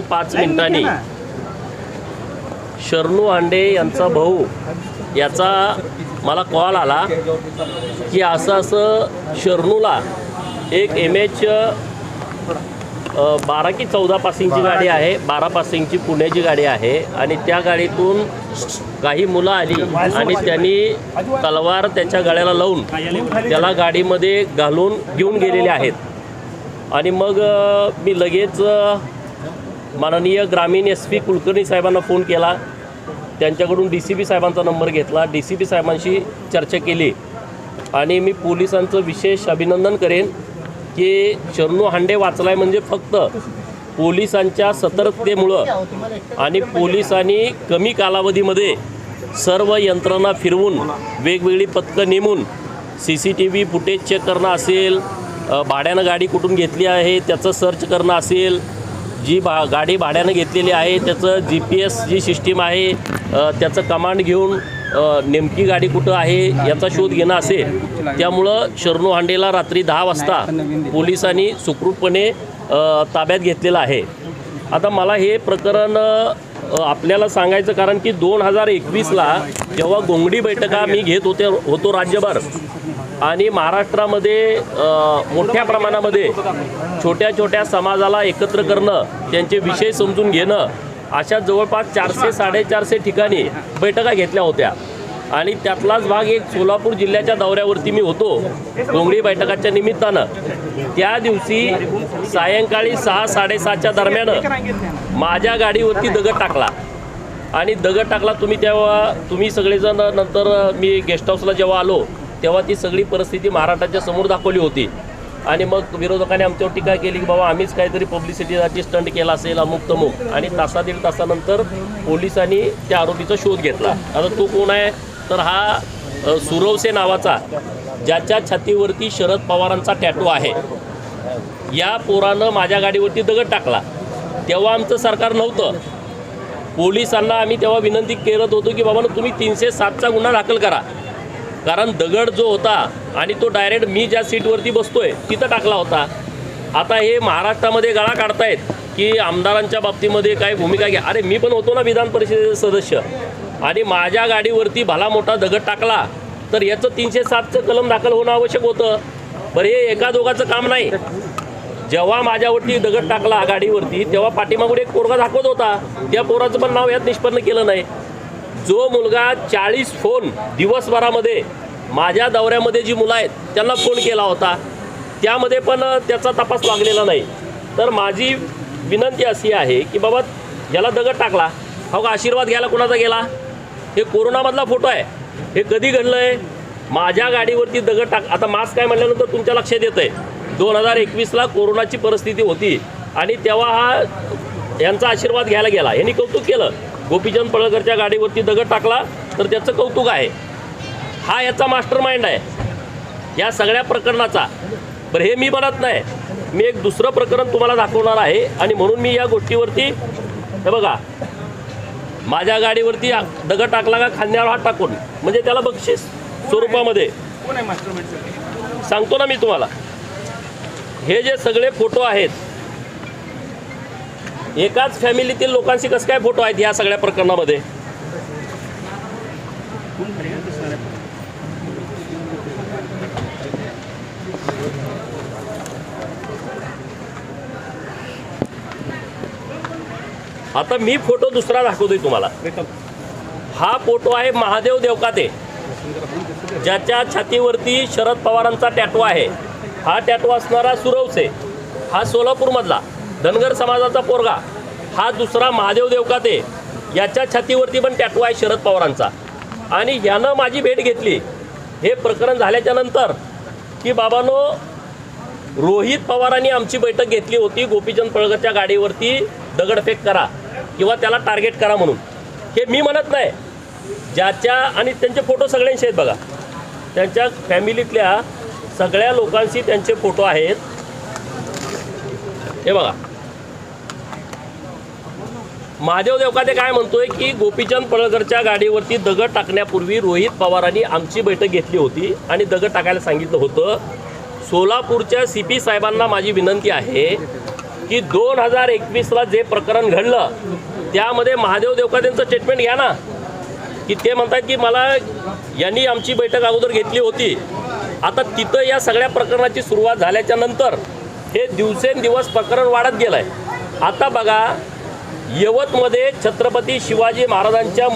पाच मिनिटांनी. शरणू हांडे यांचा भाऊ याचा मला कॉल आला की असं असं शरणूला एक एम एच बारा की चौदा पासिंगची गाडी आहे बारा पासिंगची पुण्याची गाडी आहे आणि त्या गाडीतून काही मुलं आली आणि त्यांनी तलवार त्याच्या गाड्याला लावून त्याला गाडीमध्ये घालून घेऊन गेलेले आहेत. आणि मग मी लगेच माननीय ग्रामीण एस पी कुलकर्णी साहेबांना फोन केला. त्यांच्याकडून डी सी पी साहेबांचा नंबर घेतला. डी सी पी साहेबांशी चर्चा केली. आणि मी पोलिसांचं विशेष अभिनंदन करेन की शरणू हांडे वाचलाय म्हणजे फक्त पोलिसांच्या सतर्कतेमुळं आणि पोलिसांनी कमी कालावधीमध्ये सर्व यंत्रणा फिरवून वेगवेगळी पथकं नेमून C C T V footage check करणं असेल भाड्यानं गाडी कुठून घेतली आहे त्याचं सर्च करणं असेल जी बा गाडी भाड्यानं घेतलेली आहे त्याचं G P S G system आहे त्याचं कमांड घेऊन नेमकी गाडी कुठं आहे याचा शोध घेणं असेल त्यामुळं शरणू हांडेला रात्री दहा वाजता पोलिसांनी सुखरूपपणे ताब्यात घेतलेलं आहे. आता मला हे प्रकरण आपल्याला सांगायचं कारण की दोन हजार एकवीसला जेव्हा गोंगडी बैठका मी घेत होते होतो राज्यभर आणि महाराष्ट्रामध्ये मोठ्या प्रमाणामध्ये छोट्या छोट्या समाजाला एकत्र करणं त्यांचे विषय समजून घेणं अशा जवळपास चारशे साडेचारशे ठिकाणी बैठका घेतल्या होत्या. आणि त्यातलाच भाग एक सोलापूर जिल्ह्याच्या दौऱ्यावरती मी होतो गोंगडी बैठकाच्या निमित्तानं. त्या दिवशी सायंकाळी सहा साडेसातच्या दरम्यान माझ्या गाडीवरती दगड टाकला. आणि दगड टाकला तुम्ही तेव्हा तुम्ही सगळेजण नंतर मी गेस्ट हाऊसला जेव्हा आलो तेव्हा ती सगळी परिस्थिती महाराष्ट्राच्या समोर दाखवली होती. आणि मग विरोधकांनी आमच्यावर टीका केली की बाबा आम्हीच काहीतरी पब्लिसिटीसाठी स्टंट केला असेल अमुक तमुक. आणि तासा दीड तासानंतर पोलिसांनी त्या आरोपीचा शोध घेतला. आता तो कोण आहे? तर हा सुरवसे नावाचा ज्याच्या छातीवरती शरद पवारांचा टॅटू आहे. या पोरानं माझ्या गाडीवरती दगड टाकला. तेव्हा आमचं सरकार नव्हतं. पोलिसांना आम्ही तेव्हा विनंती करत होतो की बाबा तुम्ही तीनशे सातचा गुन्हा दाखल करा. कारण दगड जो होता आणि तो डायरेक्ट मी ज्या सीटवरती बसतोय तिथं टाकला होता. आता हे महाराष्ट्रामध्ये गळा काढतायत की आमदारांच्या बाबतीमध्ये काय भूमिका घ्या. अरे मी पण होतो ना विधान परिषदेचे सदस्य. आणि माझ्या गाडीवरती भला मोठा दगड टाकला तर याचं तीनशे सातचं कलम दाखल होणं आवश्यक होतं. बरं हे एका दोघाचं काम नाही. जेव्हा माझ्यावरती दगड टाकला गाडीवरती तेव्हा पाठीमागून एक पोरगा दाखवत होता. त्या पोराचं पण नाव यात निष्पन्न केलं नाही. जो मुलगा चाळीस फोन दिवसभरामध्ये माझ्या दौऱ्यामध्ये जी मुलं आहेत त्यांना फोन केला होता. त्यामध्ये पण त्याचा तपास लागलेला नाही. तर माझी विनंती अशी आहे की बाबा याला दगड टाकला. हो का आशीर्वाद घ्यायला कोणाचा गेला? हे कोरोनामधला फोटो आहे. हे कधी घडलं आहे माझ्या गाडीवरती दगड टाक आता मास्क काय म्हटल्यानंतर तुमच्या लक्षात येतं आहे दोन हजार एकवीसला कोरोनाची परिस्थिती होती आणि तेव्हा हा यांचा आशीर्वाद घ्यायला गेला. यांनी कौतुक केलं. गोपीचंद पळकरच्या गाडीवरती दगड टाकला तर त्याचं कौतुक आहे. हा याचा मास्टर माइंड आहे. या सगळ्या प्रकरणाचा. बरं हे मी म्हणत नाही. मी एक दुसरं प्रकरण तुम्हाला दाखवणार आहे आणि म्हणून मी या गोष्टीवरती हे बघा माझ्या गाडीवरती दगड टाकला का खांद्यावर हात टाकून. म्हणजे त्याला बक्षीस स्वरूपामध्ये. सांगतो ना मी तुम्हाला. हे जे सगळे फोटो आहेत एकाच फॅमिलीतील लोकांशी कसं काय फोटो आहेत या सगळ्या प्रकरणामध्ये? आता मी फोटो दुसरा दाखवतोय तुम्हाला. हा फोटो आहे महादेव देवकाते. ज्याच्या छातीवरती शरद पवारांचा टॅटू आहे. हा टॅटू असणारा सुरवसे. हा सोलापूरमधला धनगर समाजाचा पोरगा. हा दुसरा महादेव देवकाते. याच्या छातीवरती पण टॅटू आहे शरद पवारांचा. आणि यानं माझी भेट घेतली. हे प्रकरण झाल्याच्यानंतर की बाबानो रोहित पवारांनी आमची बैठक घेतली होती. गोपीचंद पळकरच्या गाडीवरती दगडफेक करा. किंवा त्याला टार्गेट करा म्हणून. हे मी म्हणत नाही. ज्याच्या आणि त्यांचे फोटो सगळ्यांचे आहेत बघा. त्यांच्या फॅमिलीतल्या सगळ्या लोकांशी त्यांचे फोटो आहेत. हे बघा. महादेव देवकाते काय म्हणतोय की गोपीचंद पळकरच्या गाडीवरती दगड टाकण्यापूर्वी रोहित पवारांनी आमची बैठक घेतली होती आणि दगड टाकायला सांगितलं होतं. सोलापूरच्या सी पी साहेबांना माझी विनंती आहे की दोन हजार एकवीसला जे प्रकरण घडलं त्यामध्ये महादेव देवकादेंचं स्टेटमेंट घ्या ना. की ते म्हणतात की मला यांनी आमची बैठक अगोदर घेतली होती. आता तिथं या सगळ्या प्रकरणाची सुरुवात झाल्याच्यानंतर हे दिवसेंदिवस प्रकरण वाढत गेलं आहे आता बघा यवतमध्ये छत्रपती शिवाजी महाराजांच्या